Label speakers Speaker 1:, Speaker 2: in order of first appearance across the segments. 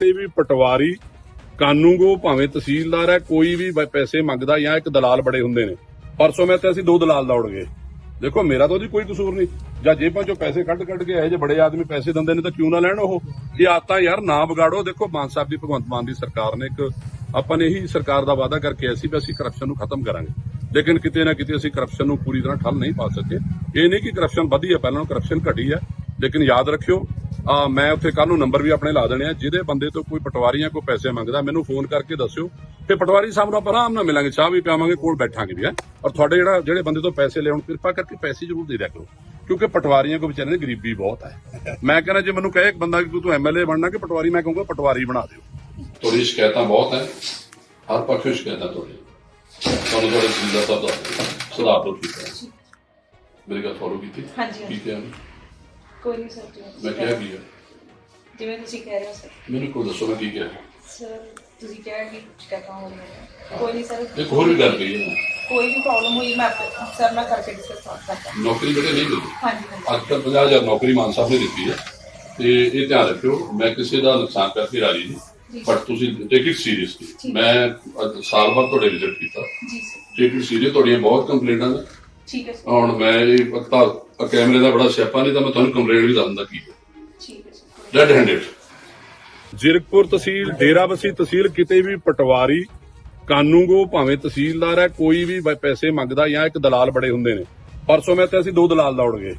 Speaker 1: ਕੋਈ ਵੀ ਪਟਵਾਰੀ ਕਾਨੂੰਗੋ ਭਾਵੇਂ ਤਹਿਸੀਲਦਾਰ ਹੈ, ਕੋਈ ਵੀ ਪੈਸੇ ਮੰਗਦਾ ਜਾਂ ਇੱਕ ਦਲਾਲ ਬੜੇ ਹੁੰਦੇ ਨੇ। ਪਰਸੋਂ ਮੈਂ ਤੇ ਅਸੀਂ ਦੋ ਦਲਾਲ ਦੌੜ ਗਏ ਦੇਖੋ, ਮੇਰਾ ਤਾਂ ਉਹਦੀ ਕੋਈ ਕਸੂਰ ਨਹੀਂ। ਜਾਂ ਜੇਬਾਂ ਚੋਂ ਪੈਸੇ ਕੱਢ ਕੱਢ ਕੇ ਇਹੋ ਜਿਹੇ ਬੜੇ ਆਦਮੀ ਪੈਸੇ ਦਿੰਦੇ ਨੇ ਤਾਂ ਕਿਉਂ ਨਾ ਲੈਣ ਉਹ? ਇਹ ਆਤਾਂ ਯਾਰ ਨਾ ਵਿਗਾੜੋ। ਦੇਖੋ, ਮਾਨ ਸਾਹਿਬ ਦੀ, ਭਗਵੰਤ ਮਾਨ ਦੀ ਸਰਕਾਰ ਨੇ ਇੱਕ ਆਪਾਂ ਨੇ ਇਹੀ ਸਰਕਾਰ ਦਾ ਵਾਅਦਾ ਕਰਕੇ ਆਏ ਸੀ ਵੀ ਅਸੀਂ ਕਰਪਸ਼ਨ ਨੂੰ ਖਤਮ ਕਰਾਂਗੇ। ਲੇਕਿਨ ਕਿਤੇ ਨਾ ਕਿਤੇ ਅਸੀਂ ਕਰਪਸ਼ਨ ਨੂੰ ਪੂਰੀ ਤਰ੍ਹਾਂ ਠੱਲ ਨਹੀਂ ਪਾ ਸਕੇ। ਇਹ ਨਹੀਂ ਕਿ ਕਰਪਸ਼ਨ ਵਧੀ ਹੈ, ਪਹਿਲਾਂ ਕਰਪਸ਼ਨ ਘਟੀ ਹੈ। ਲੇਕਿਨ ਯਾਦ ਰੱਖਿਓ ਆ ਮੈਂ ਉੱਥੇ ਕੱਲ ਨੂੰ ਨੰਬਰ ਵੀ ਆਪਣੇ ਲਾ ਦੇਣੇ ਆ ਜਿਹਦੇ ਬੰਦੇ ਤੋਂ ਕੋਈ ਪਟਵਾਰੀਆਂ ਕੋਈ ਪੈਸੇ ਮੰਗਦਾ ਮੈਨੂੰ ਫੋਨ ਕਰਕੇ ਦੱਸਿਓ। ਤੇ ਪਟਵਾਰੀ ਸਾਹਿਬ ਨੂੰ ਆਪਾਂ ਆਰਾਮ ਨਾਲ ਮਿਲਾਂਗੇ ਚਾਹ ਵੀ ਪਿਆਵਾਂਗੇ ਕੋਲ ਬੈਠਾਂਗੇ ਵੀ ਹੈ। ਔਰ ਤੁਹਾਡੇ ਜਿਹੜਾ ਜਿਹੜੇ ਬੰਦੇ ਤੋਂ ਪੈਸੇ ਲਿਆਉਣ ਕਿਰਪਾ ਕਰਕੇ ਪੈਸੇ ਜ਼ਰੂਰ ਦੇ ਦਿਆ ਕਰੋ। ਕਿਉਂਕਿ ਪਟਵਾਰੀਆਂ ਕੋ ਵਿਚਾਰੇ ਨੇ ਗਰੀਬੀ ਬਹੁਤ ਹੈ। ਮੈਂ ਕਹਿੰਦਾ ਜੇ ਮੈਨੂੰ ਕਹੇ ਇੱਕ ਬੰਦਾ ਕਿ ਤੂੰ ਐਮਐਲਏ ਬਣਨਾ ਕਿ ਪਟਵਾਰੀ ਮੈਂ ਕਹੂੰਗਾ ਪਟਵਾਰੀ ਬਣਾ ਦਿਓ।
Speaker 2: ਤੁਹਾਡੀ ਸ਼ਿਕਾਇਤਾਂ ਬਹੁਤ ਹੈ। ਹਰ ਪੱਖੋਂ ਸ਼ਿਕਾਇਤਾਂ ਤੁਹਾਡੀ। ਤੁਹਾਨੂੰ ਤੁਹਾਡੇ ਜ਼ਿੰਦਾ ਸਾਹਿਬ ਦਾ ਸੁਧਾਰ ਤੋਂ ਕੀਤਾ ਮੇਰੀ ਗੱਲ ਫੋਲੋ ਕੀਤੀ?
Speaker 3: ਹਾਂਜੀ, ਹਾਂਜੀ।
Speaker 2: ਕੀ ਕਿਹਾ ਮੈਂ?
Speaker 3: ਕੋਈ ਨਹੀਂ ਸਰ
Speaker 2: ਮੈਂ ਕਿਹਾ ਕੀ ਹੈ।
Speaker 3: ਜਿਵੇਂ ਤੁਸੀਂ ਕਹਿ ਰਹੇ ਹੋ ਸਰ।
Speaker 2: ਮੈਨੂੰ ਕੋਈ ਦੱਸੋ ਮੈਂ ਕੀ ਕਿਹਾ
Speaker 3: ਸਰ ਤੁਸੀਂ ਕਹਿ ਕਿ ਕੁਝ ਕਹਤਾ ਹੋ। ਕੋਈ ਨਹੀਂ ਸਰ।
Speaker 2: ਇੱਕ ਹੋਰ ਵੀ ਗੱਲ ਕਹੀ ਹੈ।
Speaker 3: ਕੋਈ ਵੀ ਪ੍ਰੋਬਲਮ ਹੋਈ ਮੈਂ ਸਰ ਮੈਂ ਕਰਕੇ ਡਿਸਕਸ ਕਰਦਾ
Speaker 2: ਨੌਕਰੀ ਬੇਟੇ ਨਹੀਂ ਮਿਲਦੀ
Speaker 3: ਹਾਂਜੀ
Speaker 2: ਅੱਜ ਕੱਲ੍ਹ 50000 ਨੌਕਰੀ ਮਾਨ ਸਾਹਿਬ ਨੇ ਦਿੱਤੀ ਹੈ। ਤੇ ਇਹ ਧਿਆਨ ਰੱਖਿਓ ਮੈਂ ਕਿਸੇ ਦਾ ਨੁਕਸਾਨ ਕਰਕੇ ਰਾਜੀ ਨਹੀਂ। ਬਟ ਤੁਸੀਂ ਟੇਕ ਇਟ ਸੀਰੀਅਸਲੀ
Speaker 3: ਠੀਕ।
Speaker 2: ਮੈਂ ਅੱਜ ਸਾਲ ਬਾਅਦ ਤੁਹਾਡੇ ਵਿਜ਼ਿਟ ਕੀਤਾ।
Speaker 3: ਜੀ ਸਰ।
Speaker 2: ਟੇਕ ਇਟ ਸੀਰੀਅਸ ਤੁਹਾਡੀਆਂ ਬਹੁਤ ਕੰਪਲੇਂਟਾਂ ਨੇ
Speaker 3: ਠੀਕ ਹੈ ਸਰ।
Speaker 2: ਹੁਣ ਮੈਂ ਇਹ ਪਤਾ ਕੈਮਰੇ ਦਾ ਬੜਾ ਸਿਆਪਾ ਨਹੀਂ ਤਾਂ ਮੈਂ ਤੁਹਾਨੂੰ ਕੰਪਲੇਂਟ ਵੀ ਦੱਸ ਦਿੰਦਾ ਕੀ ਹੈ।
Speaker 3: ਹੈ
Speaker 2: ਰੈਡ ਹੈਂਡਡ
Speaker 1: ਜ਼ਿਰਕਪੁਰ ਤਹਿਸੀਲ ਡੇਰਾਬੱਸੀ ਤਹਿਸੀਲ ਕਿਤੇ ਵੀ ਪਟਵਾਰੀ ਕਾਨੂੰਗੋ ਭਾਵੇਂ ਤਹਿਸੀਲਦਾਰ ਹੈ ਕੋਈ ਵੀ ਬ- ਪੈਸੇ ਮੰਗਦਾ ਜਾਂ ਇੱਕ ਦਲਾਲ ਬੜੇ ਹੁੰਦੇ ਨੇ। ਪਰਸੋਂ ਮੈਂ ਤੇ ਅਸੀਂ ਦੋ ਦਲਾਲ ਦੌੜ ਗਏ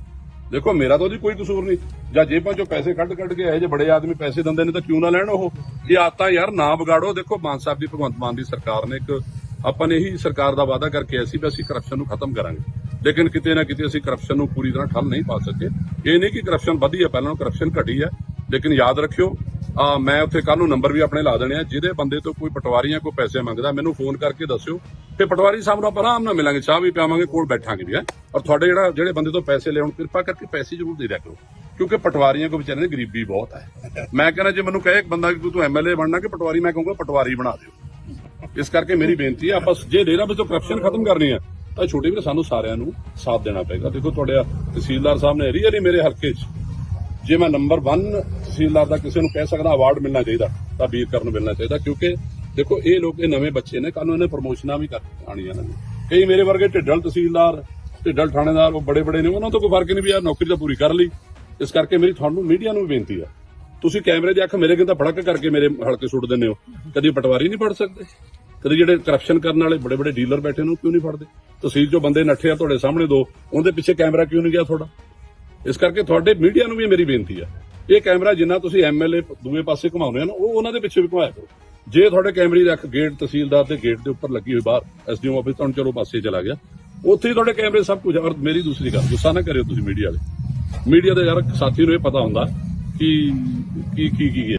Speaker 1: ਦੇਖੋ ਮੇਰਾ ਤਾਂ ਉਹਦੀ ਕੋਈ ਕਸੂਰ ਨਹੀਂ। ਜਾਂ ਜੇਬਾਂ ਚੋਂ ਪੈਸੇ ਕੱਢ ਕੱਢ ਕੇ ਇਹੋ ਜਿਹੇ ਬੜੇ ਆਦਮੀ ਪੈਸੇ ਦਿੰਦੇ ਨੇ ਤਾਂ ਕਿਉਂ ਨਾ ਲੈਣ ਉਹ? ਇਹ ਆਤਾਂ ਯਾਰ ਨਾ ਵਿਗਾੜੋ। ਦੇਖੋ ਮਾਨ ਸਾਹਿਬ ਦੀ ਭਗਵੰਤ ਮਾਨ ਦੀ ਸਰਕਾਰ ਨੇ ਇੱਕ ਆਪਾਂ ਨੇ ਇਹੀ ਸਰਕਾਰ ਦਾ ਵਾਅਦਾ ਕਰਕੇ ਆਏ ਸੀ ਵੀ ਅਸੀਂ ਕਰਪਸ਼ਨ ਨੂੰ ਖਤਮ ਕਰਾਂਗੇ। ਲੇਕਿਨ ਕਿਤੇ ਨਾ ਕਿਤੇ ਅਸੀਂ ਕਰਪਸ਼ਨ ਨੂੰ ਪੂਰੀ ਤਰ੍ਹਾਂ ਠੱਲ ਨਹੀਂ ਪਾ ਸਕੇ। ਇਹ ਨਹੀਂ ਕਿ ਕਰਪਸ਼ਨ ਵਧੀ ਹੈ, ਪਹਿਲਾਂ ਕਰਪਸ਼ਨ ਘਟੀ ਹੈ, ਲੇਕਿਨ ਯਾਦ ਰੱਖਿਓ, ਆ ਮੈਂ ਉੱਥੇ ਕੱਲ ਨੂੰ ਨੰਬਰ ਵੀ ਆਪਣੇ ਲਾ ਦੇਣੇ ਆ, ਜਿਹਦੇ ਬੰਦੇ ਤੋਂ ਕੋਈ ਪਟਵਾਰੀਆਂ ਕੋਈ ਪੈਸੇ ਮੰਗਦਾ, ਮੈਨੂੰ ਫੋਨ ਕਰਕੇ ਦੱਸਿਓ, ਤੇ ਪਟਵਾਰੀ ਸਾਹਿਬ ਨੂੰ ਆਪਾਂ ਆਰਾਮ ਨਾਲ ਮਿਲਾਂਗੇ, ਚਾਹ ਵੀ ਪਿਆਵਾਂਗੇ, ਕੋਲ ਬੈਠਾਂਗੇ ਵੀ, ਹੈ। ਔਰ ਤੁਹਾਡੇ ਜਿਹੜਾ, ਜਿਹੜੇ ਬੰਦੇ ਤੋਂ ਪੈਸੇ ਲਿਆਉਣ, ਕਿਰਪਾ ਕਰਕੇ ਪੈਸੇ ਜ਼ਰੂਰ ਦੇ ਦਿਆ ਕਰੋ, ਕਿਉਂਕਿ ਪਟਵਾਰੀਆਂ ਕੋ ਵਿਚਾਰੇ ਨੇ ਗਰੀਬੀ ਬਹੁਤ ਹੈ। ਮੈਂ ਕਹਿੰਦਾ, ਜੇ ਮੈਨੂੰ ਕਹੇ ਇੱਕ ਬੰਦਾ ਕਿ ਤੂੰ ਐਮਐਲਏ ਬਣਨਾ, ਕਿ ਪਟਵਾਰੀ, ਮੈਂ ਕਹੂੰਗਾ, ਪਟਵਾਰੀ ਬਣਾ ਦਿਓ। ਇਸ ਕਰਕੇ ਮੇਰੀ ਬੇਨਤੀ ਹੈ, ਆਪਾਂ ਜੇ ਡੇਰਾ ਵਿੱਚ ਕਰਪਸ਼ਨ ਖਤਮ ਕਰਨੀ ਹੈ ਤਾਂ ਛੋਟੇ ਵੀਰ, ਸਾਨੂੰ ਸਾਰਿਆਂ ਨੂੰ ਸਾਥ ਦੇਣਾ ਪਏਗਾ। ਦੇਖੋ, ਤੁਹਾਡੇ ਤਹਿਸੀਲਦਾਰ ਸਾਹਿਬ ਨੇ ਰੀਅਲੀ ਮੇਰੇ ਹਲਕੇ 'ਚ ਜੇ ਮੈਂ ਨੰਬਰ 1 ਤਹਿਸੀਲਦਾਰ ਦਾ ਕਿਸੇ ਨੂੰ ਕਹਿ ਸਕਦਾ ਅਵਾਰਡ ਮਿਲਣਾ ਚਾਹੀਦਾ, ਤਾਂ ਵੀਰ ਕਰਨ ਨੂੰ ਮਿਲਣਾ ਚਾਹੀਦਾ, ਕਿਉਂਕਿ ਦੇਖੋ, ਇਹ ਲੋਕ, ਇਹ ਨਵੇਂ ਬੱਚੇ ਨੇ ਕੱਲ ਨੂੰ ਇਹਨੇ ਪ੍ਰਮੋਸ਼ਨਾਂ ਵੀ ਕਰ ਆਣੀਆਂ ਨੇ। ਕਈ ਮੇਰੇ ਵਰਗੇ ਢਿੱਡਲ ਤਹਿਸੀਲਦਾਰ, ਢਿੱਡਲ ਥਾਣੇਦਾਰ, ਉਹ ਬੜੇ ਬੜੇ ਨੇ, ਉਹਨਾਂ ਤੋਂ ਕੋਈ ਫ਼ਰਕ ਨਹੀਂ ਵੀ ਯਾਰ ਨੌਕਰੀ ਤਾਂ ਪੂਰੀ ਕਰ ਲਈ। ਇਸ ਕਰਕੇ ਮੇਰੀ ਤੁਹਾਨੂੰ, ਮੀਡੀਆ ਨੂੰ ਵੀ ਬੇਨਤੀ ਆ। ਤੁਸੀਂ ਕੈਮਰੇ ਦੀ ਅੱਖ ਮੇਰੇ ਕਿੰਦਾ ਫੜਕ ਕਰਕੇ ਮੇਰੇ ਹਲਕੇ ਸੁੱਟ ਦਿੰਦੇ ਹੋ। ਕਦੀ ਪਟਵਾਰੀ ਨਹੀਂ ਫੜ ਸਕਦੇ। ਕਦੇ ਜਿਹੜੇ ਕਰਪਸ਼ਨ ਕਰਨ ਵਾਲੇ ਬੜੇ ਬੜੇ ਡੀਲਰ ਬੈਠੇ ਨੇ, ਉਹ ਕਿਉਂ ਨਹੀਂ ਫੜਦੇ? ਤਹਿਸੀਲ ਚੋਂ ਬੰਦੇ ਨੱਠੇ ਆ ਤੁਹਾਡੇ ਸਾਹਮਣੇ ਦੋ, ਉਹਦੇ ਪਿੱਛੇ ਕੈਮਰਾ ਕਿਉਂ ਨਹੀਂ ਗਿਆ ਤੁਹਾਡਾ? ਇਸ ਕਰਕੇ ਤੁਹਾਡੇ ਮੀਡੀਆ ਨੂੰ ਵੀ ਮੇਰੀ ਬੇਨਤੀ ਆ। ਇਹ ਕੈਮਰਾ ਜਿੰਨਾ ਤੁਸੀਂ ਐਮਐਲਏ ਦੂਏ ਪਾਸੇ ਘੁਮਾਉਂਦੇ ਆ ਨਾ, ਉਹ ਉਹਨਾਂ ਦੇ ਪਿੱਛੇ ਵੀ ਘੁਮਾਇਆ ਕਰੋ। ਜੇ ਤੁਹਾਡੇ ਕੈਮਰੇ ਦੀ ਅੱਖ ਗੇਟ ਤਹਿਸੀਲਦਾਰ ਦੇ ਗੇਟ ਦੇ ਉੱਪਰ ਲੱਗੀ ਹੋਈ ਬਾਹਰ ਐਸਡੀਓ ਆਫਿਸ ਤੋਂ ਚਲੋ ਪਾਸੇ ਚਲਾ ਗਿਆ। ਉੱਥੇ ਹੀ ਤੁਹਾਡੇ ਕੈਮਰੇ ਸਭ ਕੁਝ ਔਰ ਮੇਰੀ ਦੂਸਰੀ ਗੱਲ, ਗੁੱਸਾ ਨਾ ਕਰਿਓ ਤੁਸੀਂ ਮੀਡੀਆ ਵਾਲੇ ਮੀਡੀਆ ਦੇ ਯਾਰ ਸਾਥੀ ਨੂੰ ਇਹ ਪਤਾ ਹੁੰਦਾ ਕਿ ਕੀ ਕੀ ਕੀ ਹੈ।